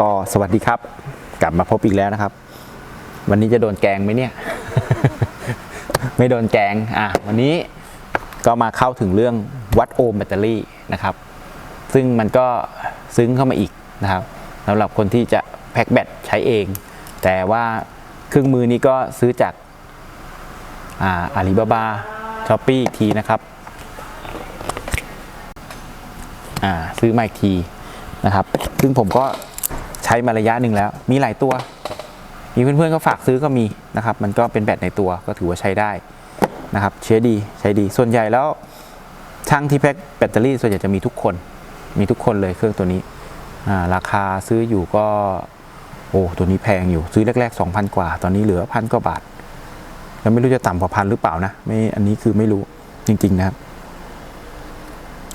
ก็สวัสดีครับ กลับมาพบอีกแล้วนะครับ วันนี้จะโดนแกงไหมเนี่ย ไม่โดนแกงอะวันนี้ก็มาเข้าถึงเรื่องวัดโอห์มแบตเตอรี่นะครับ ซึ่งมันก็ซึ้งเข้ามาอีกนะครับสำหรับคนที่จะแพ็คแบตใช้เอง แต่ว่าเครื่องมือนี้ก็ซื้อจากอาลีบาบาช้อปปี้ทีนะครับอ่าซื้อมาอีกทีนะครับ ซึ่งผมก็ ช้มาระยะหนึ่งแล้ว มีหลายตัว มีเพื่อนๆก็ฝากซื้อก็มีนะครับ มันก็เป็นแบตในตัวก็ถือว่าใช้ได้นะครับใช้ดีใช้ดี ส่วนใหญ่แล้วช่างที่แพ็คแบตเตอรี่ส่วนใหญ่จะมีทุกคน มีทุกคนเลยเครื่องตัวนี้ราคาซื้ออยู่ก็โอ้ตัวนี้แพงอยู่ซื้อแรกๆ 2,000 กว่า ตอนนี้เหลือพันกว่าบาทแล้วไม่รู้จะต่ำกว่าพันหรือเปล่านะไม่อันนี้คือไม่รู้จริง ๆนะครับ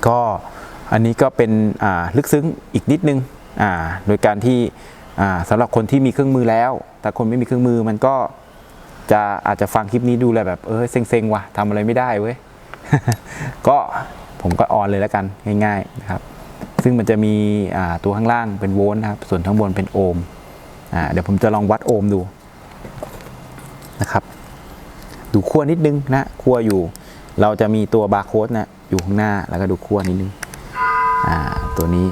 ก็อันนี้ก็เป็นลึกซึ้งอีกนิดนึง โดยการที่อ่าสำหรับคนที่มีเครื่องมือแล้ว แต่คนไม่มีเครื่องมือมันก็จะอาจจะฟังคลิปนี้ดูแลแบบเออเซ็งๆว่ะทำอะไรไม่ได้เว้ยก็ผมก็ออนเลยแล้วกันง่ายๆนะครับ ซึ่งมันจะมีตัวข้างล่างเป็นโวลต์นะครับ ส่วนข้างบนเป็นโอห์มเดี๋ยวผมจะลองวัดโอห์มดูนะครับ ดูขั้วนิดนึงนะขั้วอยู่ เราจะมีตัวบาร์โค้ดนะอยู่ข้างหน้าแล้วก็ดูขั้วนิดนึงตัวนี้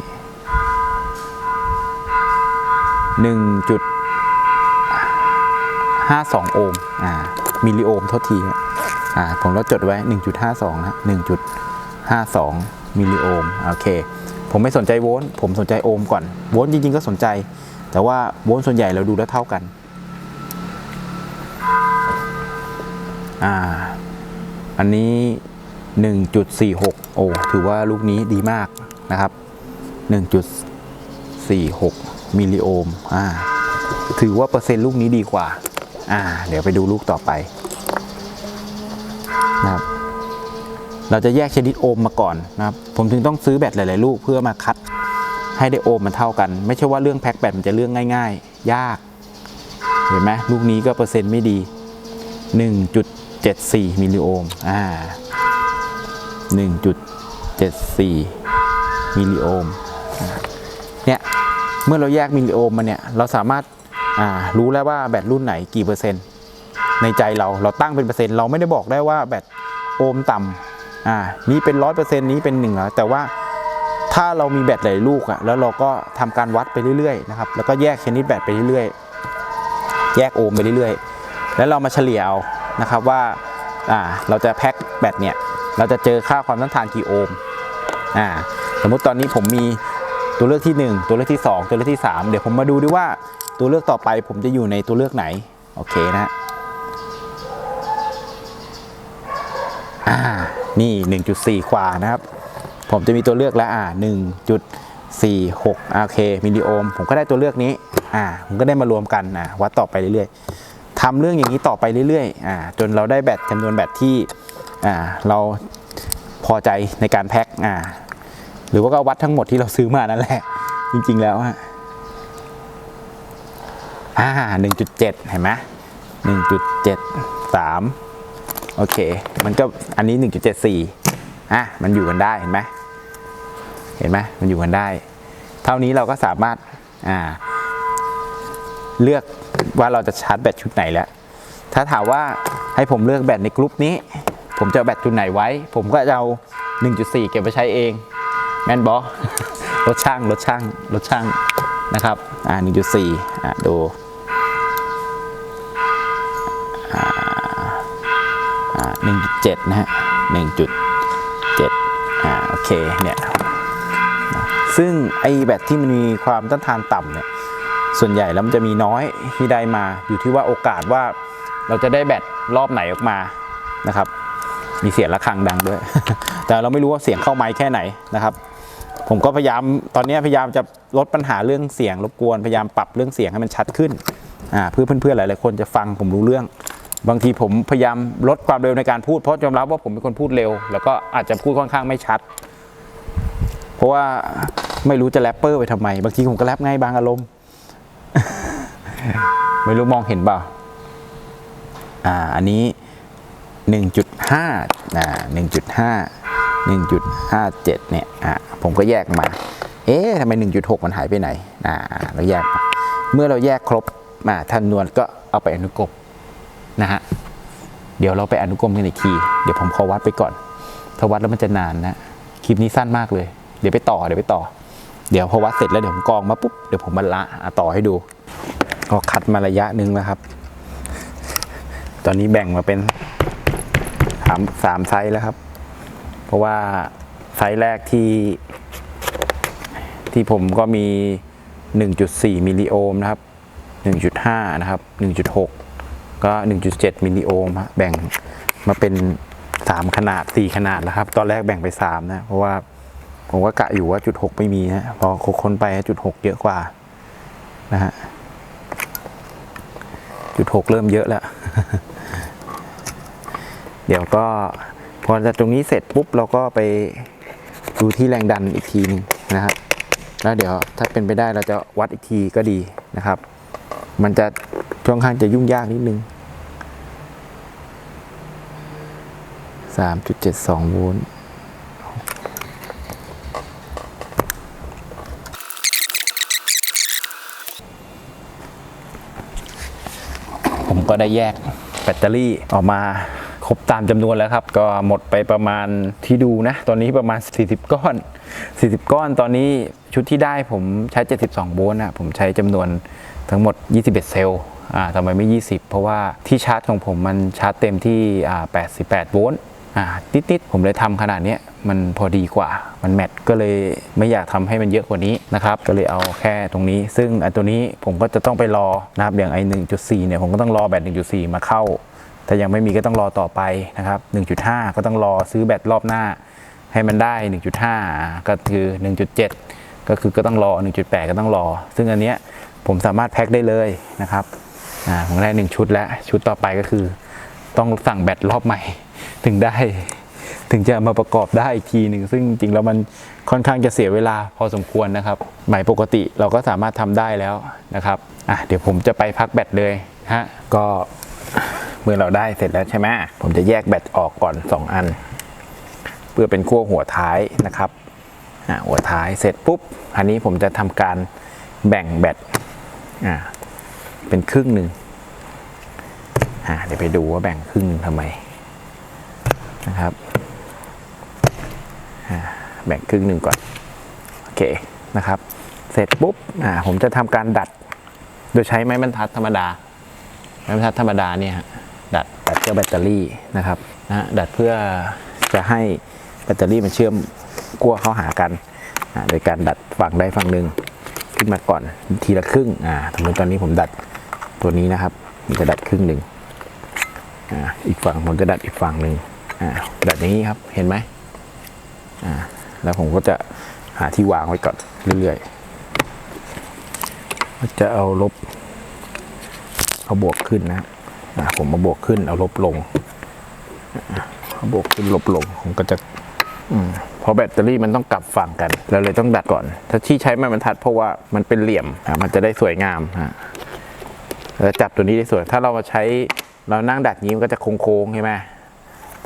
1.52 โอห์มอ่ามิลลิโอห์มโทษทีอ่าผมลดจดไว้ 1.52 นะ 1.52 มิลลิโอห์มโอเค ผมไม่สนใจโวลต์ผมสนใจโอห์มก่อน โวลต์จริง ๆ ก็สนใจ แต่ว่าโวลต์ส่วนใหญ่เราดูแล้วเท่ากันอ่าอันนี้ 1.46 โอ้ถือว่าลูกนี้ดีมากนะครับ 1.46 มิลลิโอห์มอ่าถือว่าเปอร์เซ็นต์ลูกนี้ดีกว่า อ่า เดี๋ยวไปดูลูกต่อไปนะครับเราจะแยกชนิดโอห์มมาก่อนนะครับ ผมถึงต้องซื้อแบตหลาย ๆ ลูกเพื่อมาคัดให้ได้โอห์มมันเท่ากัน ไม่ใช่ว่าเรื่องแพ็คแบตมันจะเรื่องง่าย ๆ ยาก เห็นไหมลูกนี้ก็เปอร์เซ็นต์ไม่ดี 1.74 มิลลิโอห์มอ่า 1.74 มิลลิโอห์ม เมื่อเราแยกมิลลิโอห์มมาเนี่ยเราสามารถรู้แล้วว่าแบตรุ่นไหนกี่เปอร์เซ็นต์ ในใจเราเราตั้งเป็นเปอร์เซ็นต์เราไม่ได้บอกได้ว่าแบตโอห์มต่ำอ่านี้เป็นร้อยเปอร์เซ็นต์นี้เป็นหนึ่งแล้วแต่ว่าถ้าเรามีแบตหลายลูกอะแล้วเราก็ทำการวัดไปเรื่อยๆนะครับแล้วก็แยกชนิดแบตไปเรื่อยๆ แยกโอห์มไปเรื่อยๆ แล้วเรามาเฉลี่ยเอานะครับว่าอ่าเราจะแพ็คแบตเนี่ยเราจะเจอค่าความต้านทานกี่โอห์มอ่าสมมุติตอนนี้ผมมี ตัวเลือกที่ 1 ตัวเลือกที่ 2 ตัวเลือกที่ 3 เดี๋ยวผมมาดูด้วยว่าตัวเลือกต่อไปผมจะอยู่ในตัวเลือกไหน โอเคนะฮะอ่านี่ 1.4 กว่านะครับ ผมจะมีตัวเลือกแล้วอ่า1.46 โอเคมิลลิโอห์มผมก็ได้ตัวเลือกนี้อ่าผมก็ได้มารวมกันอ่าวัดต่อไปเรื่อยๆทำเรื่องอย่างนี้ต่อไปเรื่อยๆอ่าจนเราได้แบตจำนวนแบตที่อ่าเราพอใจในการแพ็คอ่า หรือว่าก็วัดทั้งหมดที่เราซื้อมานั่นแหละ จริง ๆ แล้วฮะอ่าหนึ่งจุดเจ็ดเห็นไหมหนึ่งจุดเจ็ดสามโอเค มันก็อันนี้หนึ่งจุดเจ็ดสี่อะมันอยู่กันได้เห็นไหมเห็นไหมมันอยู่กันได้ เท่านี้เราก็สามารถอ่าเลือกว่าเราจะชาร์จแบตชุดไหนแล้ว ถ้าถามว่าให้ผมเลือกแบตในกลุ่มนี้ ผมจะแบตชุดไหนไว้ ผมก็จะเอา 1.4 เก็บไปใช้เอง แมนบอรถช่างรถช่างรถช่างนะครับ อ่า1.4อ่าดูอ่าอ่า1.7นะฮะ1.7อ่าโอเคเนี่ยซึ่งไอ้แบตที่มันมีความต้านทานต่ำเนี่ยส่วนใหญ่แล้วมันจะมีน้อยที่ได้มาอยู่ที่ว่าโอกาสว่าเราจะได้แบตรอบไหนออกมานะครับ มีเสียงะระฆังดังด้วย แต่เราไม่รู้ว่าเสียงเข้าไมค์แค่ไหนนะครับ ผมก็พยายามตอนนี้พยายามจะลดปัญหาเรื่องเสียงรบกวนพยายามปรับเรื่องเสียงให้มันชัดขึ้นอ่าเพื่อเพื่อนๆหลายๆคนจะฟังผมรู้เรื่อง บางทีผมพยายามลดความเร็วในการพูดเพราะยอมรับว่าผมเป็นคนพูดเร็ว แล้วก็อาจจะพูดค่อนข้างไม่ชัด เพราะว่าไม่รู้จะแรปเปอร์ไปทำไม บางทีผมก็แรปง่ายบางอารมณ์ไม่รู้มองเห็นเปล่าอ่าอันนี้ 1.5อ่า1.5 1.57 เนี่ยอ่าผมก็แยกมา เอ๊ะทำไม 1.6 มันหายไปไหนอ่าเราแยก เมื่อเราแยกครบมาทันนวลก็เอาไปอนุกรมนะฮะเดี๋ยวเราไปอนุกรมกันอีกที เดี๋ยวผมขอวัดไปก่อน ถ้าวัดแล้วมันจะนานนะคลิปนี้สั้นมากเลย เดี๋ยวไปต่อเดี๋ยวไปต่อ เดี๋ยวพอวัดเสร็จแล้วเดี๋ยวผมกองมาปุ๊บเดี๋ยวผมมาละต่อให้ดูก็คัดมาระยะหนึ่งแล้วครับ ตอนนี้แบ่งมาเป็นสามสามไซส์แล้วครับ ราะว่าไซส์แรกที่ ที่ผมก็มี 1.4 มิลลิโอห์มนะครับ 1.5 นะครับ 1.6 ก็ 1.7 มิลลิโอห์มแบ่งมาเป็น 3 ขนาด 4 ขนาดแล้วครับ ตอนแรกแบ่งไป 3 นะ เพราะว่าผมก็กะอยู่ว่าจุด 6 ไม่มีนะพอค้นไปจุด 6 เยอะกว่านะฮะจุด 6 เริ่มเยอะแล้ว เดี๋ยวก็ พอจากตรงนี้เสร็จปุ๊บเราก็ไปดูที่แรงดันอีกทีหนึงนะครับแล้วเดี๋ยวถ้าเป็นไปได้เราจะวัดอีกทีก็ดีนะครับ มันจะค่อนข้างจะยุ่งยากนิดนึง 3.72 โวลต์ผมก็ได้แยกแบตเตอรี่ออกมา ครบตามจำนวนแล้วครับ ก็หมดไปประมาณที่ดูนะ ตอนนี้ประมาณ 40 ก้อน 40 ก้อนตอนนี้ชุดที่ได้ผมใช้ 72 โวลต์นะผมใช้จำนวนทั้งหมด 21 เซลล์อ่าทำไมไม่ 20 เพราะว่าที่ชาร์จของผมมันชาร์จเต็มที่อ่า88 โวลต์อ่านิดๆผมเลยทำขนาดเนี้ยมันพอดีกว่า มันแมทก็เลยไม่อยากทำให้มันเยอะกว่านี้นะครับ ก็เลยเอาแค่ตรงนี้ ซึ่งไอ้ตัวนี้ผมก็จะต้องไปรอนะครับ อย่างไอ้1.4เนี่ยผมก็ต้องรอแบต1.4 มาเข้า ถ้ายังไม่มีก็ต้องรอต่อไปนะครับ 1.5 ก็ต้องรอซื้อแบตรอบหน้า ให้มันได้ 1.5 ก็คือ 1.7 ก็คือก็ต้องรอ 1.8 ก็ต้องรอ ซึ่งอันเนี้ยผมสามารถแพ็คได้เลยนะครับอ่าผมได้หนึ่งชุดแล้ว ชุดต่อไปก็คือ ต้องสั่งแบตรอบใหม่ ถึงได้ ถึงจะมาประกอบได้อีกทีหนึ่งซึ่งจริงๆแล้วมันค่อนข้างจะเสียเวลาพอสมควรนะครับใหม่ปกติเราก็สามารถทำได้แล้วนะครับอะเดี๋ยวผมจะไปพักแบตเลยฮะก็ เมื่อเราได้เสร็จแล้วใช่ไหมผมจะแยกแบตออกก่อน 2 อัน เพื่อเป็นขั้วหัวท้ายนะครับหัวท้ายเสร็จปุ๊บอันนี้ผมจะทำการแบ่งแบตเป็นครึ่งหนึ่งเดี๋ยวไปดูว่าแบ่งครึ่งทำไมนะครับแบ่งครึ่งหนึ่งก่อน โอเคนะครับ เสร็จปุ๊บผมจะทำการดัด โดยใช้ไม้บรรทัดธรรมดา ไม้บรรทัดธรรมดาเนี่ยฮะ ดัดดัดเจ้าแบตเตอรี่นะครับนะดัดเพื่อจะให้แบตเตอรี่มันเชื่อมกั้วเข้าหากันโดยการดัดฝั่งใดฝั่งหนึ่งขึ้นมาก่อนทีละครึ่งอ่าสมมติตอนนี้ผมดัดตัวนี้นะครับมันจะดัดครึ่งหนึ่งอ่าอีกฝั่งผมจะดัดอีกฝั่งหนึ่งอ่าดัดอย่างนี้ครับเห็นไหมอ่าแล้วผมก็จะหาที่วางไว้ก่อนเรื่อยๆจะเอาลบเอาบวกขึ้นนะ ผมมาบวกขึ้นเอาลบลงบวกขึ้นลบลงผมก็จะอืมเพราะแบตเตอรี่มันต้องกลับฝั่งกันเราเลยต้องดัดก่อน ถ้าที่ใช้ไม้บรรทัดเพราะว่ามันเป็นเหลี่ยมมันจะได้สวยงามแล้วจับตัวนี้ได้สวย ถ้าเราใช้เรานั่งดัดนี้มันก็จะโค้งๆใช่ไหม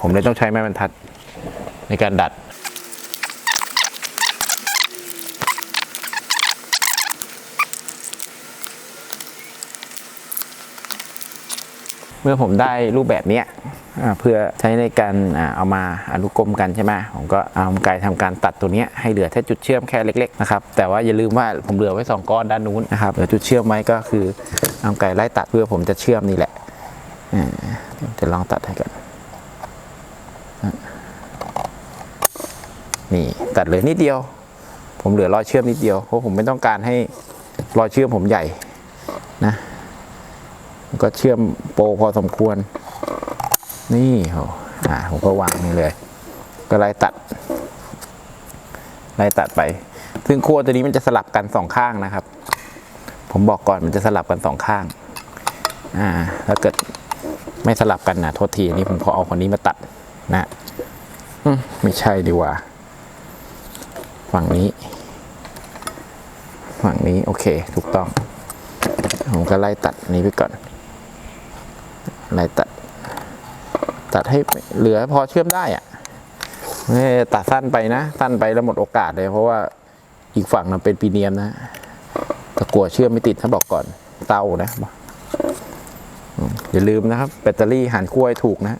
ผมเลยต้องใช้ไม้บรรทัดในการดัด เมื่อผมได้รูปแบบนี้เพื่อใช้ในการเอามาอนุกรมกันใช่ไหมผมก็เอาไกลทำการตัดตัวนี้ให้เหลือแค่จุดเชื่อมแค่เล็กๆนะครับแต่ว่าอย่าลืมว่าผมเหลือไว้สองก้อนด้านนู้นนะครับเหลือจุดเชื่อมไว้ก็คือเอาไกลไล่ตัดเพื่อผมจะเชื่อมนี่แหละจะลองตัดให้กันนี่ตัดเหลือนิดเดียว ผมเหลือรอยเชื่อมนิดเดียวเพราะผมไม่ต้องการให้รอยเชื่อมผมใหญ่นะ ก็เชื่อมโปรพอสมควร นี่โหอ่าผมก็วางนี่เลย ก็ไล่ตัดไล่ตัดไป ซึ่งขั้วตัวนี้มันจะสลับกันสองข้างนะครับ ผมบอกก่อนมันจะสลับกันสองข้าง อ่า ถ้าเกิดไม่สลับกันนะโทษทีอันนี้ผมขอเอาคนนี้มาตัดนะอืมไม่ใช่ดีกว่า ฝั่งนี้ ฝั่งนี้โอเค ถูกต้อง ผมก็ไล่ตัดนี้ไปก่อน ไล่ตัด ตัดให้เหลือพอเชื่อมได้อะไม่ตัดสั้นไปนะ สั้นไปแล้วหมดโอกาสเลย เพราะว่าอีกฝั่งนั้นเป็นปีเนียมนะตะกัวเชื่อมไม่ติดถ้าบอกก่อนเตานะอย่าลืมนะครับ แบตเตอรี่หันขั้วให้ถูกนะ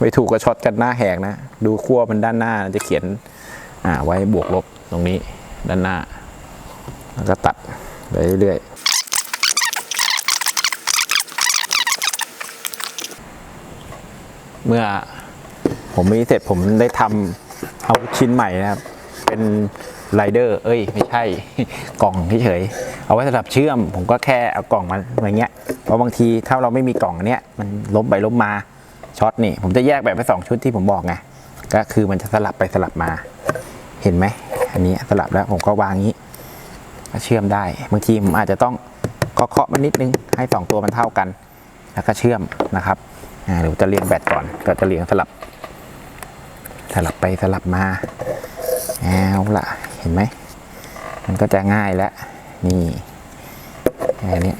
ไม่ถูกก็ช็อตกันหน้าแหกนะ ดูขั้วมันด้านหน้าจะเขียน อ่าไว้บวกลบตรงนี้ด้านหน้า แล้วก็ตัดไปเรื่อยๆ เมื่อผมมีเสร็จผมได้ทำเอาชิ้นใหม่นะครับ เป็นไรเดอร์ เอ้ย ไม่ใช่ กล่องเฉยๆเอาไว้สำหรับเชื่อม ผมก็แค่เอากล่องมาอย่างเงี้ย เพราะบางทีถ้าเราไม่มีกล่องอันเนี้ยมันล้มไปล้มมาช็อตนี่ ผมจะแยกแบบไปสองชุดที่ผมบอกไง ก็คือมันจะสลับไปสลับมา เห็นไหม อันนี้สลับแล้วผมก็วางงี้ก็เชื่อมได้ บางทีผมอาจจะต้องเคาะมันนิดนึงให้สองตัวมันเท่ากัน แล้วก็เชื่อมนะครับ เดี๋ยวจะเรียงแบตก่อนก็จะเรียงสลับ สลับไปสลับมาเอาละเห็นไหมมันก็จะง่ายแล้วนี่อันนี้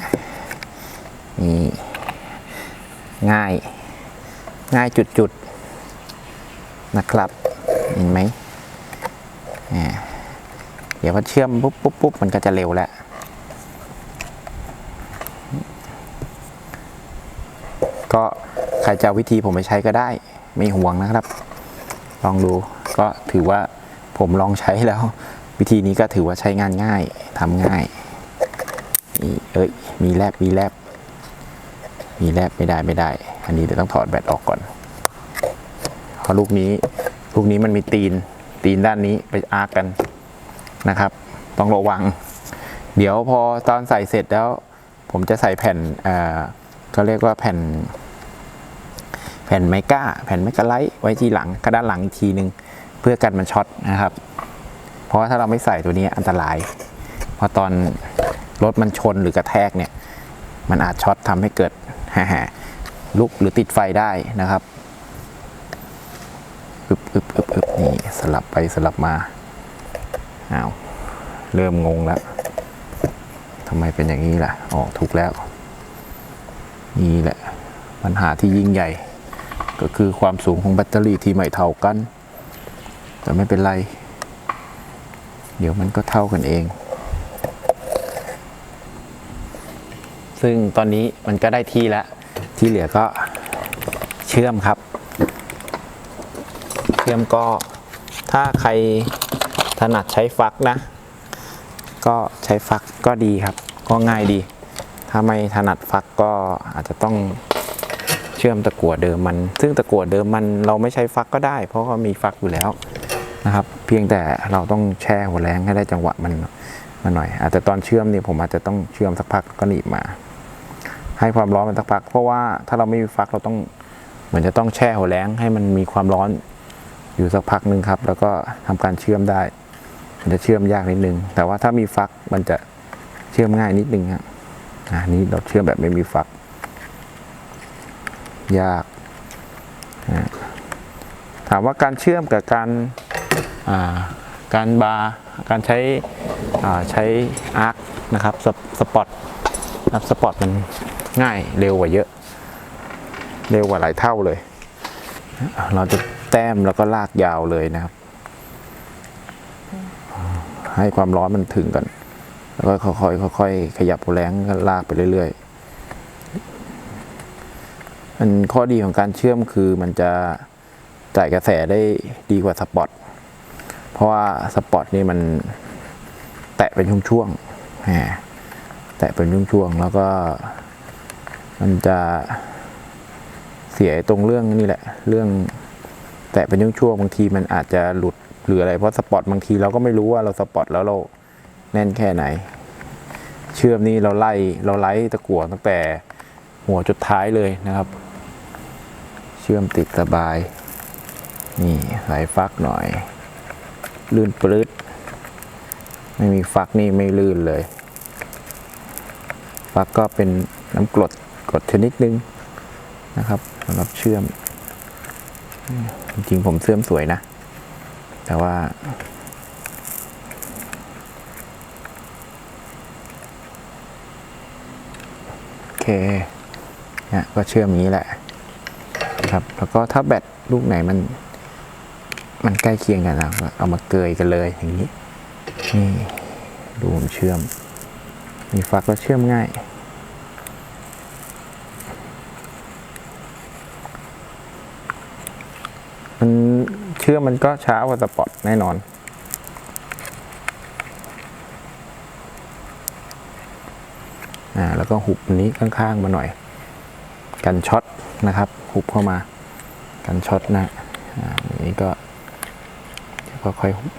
นี่ง่าย ง่ายจุดๆนะครับ เห็นไหมอ่าเดี๋ยวพอเชื่อมปุ๊บปุ๊บปุ๊บมันก็จะเร็วแล้วก็ ใครจะวิธีผมไปใช้ก็ได้ ไม่ห่วงนะครับ ลองดูก็ถือว่าผมลองใช้แล้ว วิธีนี้ก็ถือว่าใช้งานง่ายทำง่ายนี่เอ้ยมีแลบมีแลบมีแลบไม่ได้ไม่ได้ อันนี้เดี๋ยวต้องถอดแบตออกก่อนเพราะลูกนี้ลูกนี้มันมีตีนตีนด้านนี้ไปอาร์กกันนะครับ ต้องระวัง เดี๋ยวพอตอนใส่เสร็จแล้ว ผมจะใส่แผ่นเอ่อก็เรียกว่าแผ่น แผ่นไมก้า แผ่นไมกาไลท์ไว้ที่หลังก็ด้านหลังอีกทีนึงเพื่อกันมันช็อตนะครับ เพราะว่าถ้าเราไม่ใส่ตัวนี้อันตรายพอตอนรถมันชนหรือกระแทกเนี่ย มันอาจช็อตทำให้เกิดแห่ๆลุกหรือติดไฟได้นะครับอึบอึบอึบอึบนี่สลับไปสลับมาอ้าวเริ่มงงแล้วทำไมเป็นอย่างนี้ล่ะ อ๋อ ถูกแล้ว นี่แหละ ปัญหาที่ยิ่งใหญ่ ก็คือความสูงของแบตเตอรี่ที่ไม่เท่ากัน แต่ไม่เป็นไร เดี๋ยวมันก็เท่ากันเอง ซึ่งตอนนี้มันก็ได้ที่แล้ว ที่เหลือก็เชื่อมครับ เชื่อมก็ถ้าใครถนัดใช้ฟักนะ ก็ใช้ฟักก็ดีครับ ก็ง่ายดี ถ้าไม่ถนัดฟักก็อาจจะต้อง เชื่อมตะกั่วเดิมมัน ซึ่งตะกั่วเดิมมันเราไม่ใช้ฟักก็ได้ เพราะว่ามีฟักอยู่แล้วนะครับ เพียงแต่เราต้องแช่หัวแรงให้ได้จังหวะมันมาหน่อย อาจจะตอนเชื่อมเนี่ยผมอาจจะต้องเชื่อมสักพักก็หนีบมา ให้ความร้อนมันสักพัก เพราะว่าถ้าเราไม่มีฟักเราต้องเหมือนจะต้องแช่หัวแรงให้มันมีความร้อนอยู่สักพักหนึ่งครับ แล้วก็ทำการเชื่อมได้ มันจะเชื่อมยากนิดนึง แต่ว่าถ้ามีฟักมันจะเชื่อมง่ายนิดนึงครับอะอันนี้เราเชื่อมแบบไม่มีฟัก ยากถามว่าการเชื่อมกับการาการบาร์การใช้ใช้อาร์คนะครับสปสปอตนะสปอตมันง่ายเร็วกว่าเยอะ เร็วกว่าหลายเท่าเลย เราจะแต้มแล้วก็ลากยาวเลยนะครับ ให้ความร้อนมันถึงก่อนแล้วก็ค่อยๆค่อยๆขยับแรงก็ลากไปเรื่อยๆ มันข้อดีของการเชื่อมคือมันจะจ่ายกระแสได้ดีกว่าสปอตเพราะว่าสปอตนี่มันแตะเป็นช่วงๆแหมแตะเป็นช่วงๆแล้วก็มันจะเสียตรงเรื่องนี่แหละ เรื่องแตะเป็นช่วงๆบางทีมันอาจจะหลุดหรืออะไรเพราะสปอตบางทีเราก็ไม่รู้ว่าเราสปอตแล้วเราแน่นแค่ไหน เชื่อมนี่เราไล่เราไล่ตะกั่วตั้งแต่หัวจุดท้ายเลยนะครับ เชื่อมติดสบาย นี่ใส่ฟักหน่อย ลื่นปลื้ดไม่มีฟักนี่ไม่ลื่นเลย ฟักก็เป็นน้ำกรดกรดชนิดนึงนะครับสำหรับเชื่อม จริงผมเชื่อมสวยนะ แต่ว่า โอเคเนี่ยก็เชื่อมอย่างนี้แหละ นะครับ แล้วก็ถ้าแบตลูกไหนมัน มันใกล้เคียงกันนะเอามาเกยกันเลยอย่างนี้ นี่ดูผมเชื่อม มีฟักแล้วเชื่อมง่ายมันเชื่อมมันก็ช้ากว่าสปอร์ตแน่นอนอ่าแล้วก็หุบอันนี้ข้างๆมาหน่อย กันช็อตนะครับหุบเข้ามากันช็อตนะอ่าอันนี้ก็ค่อยๆหุบ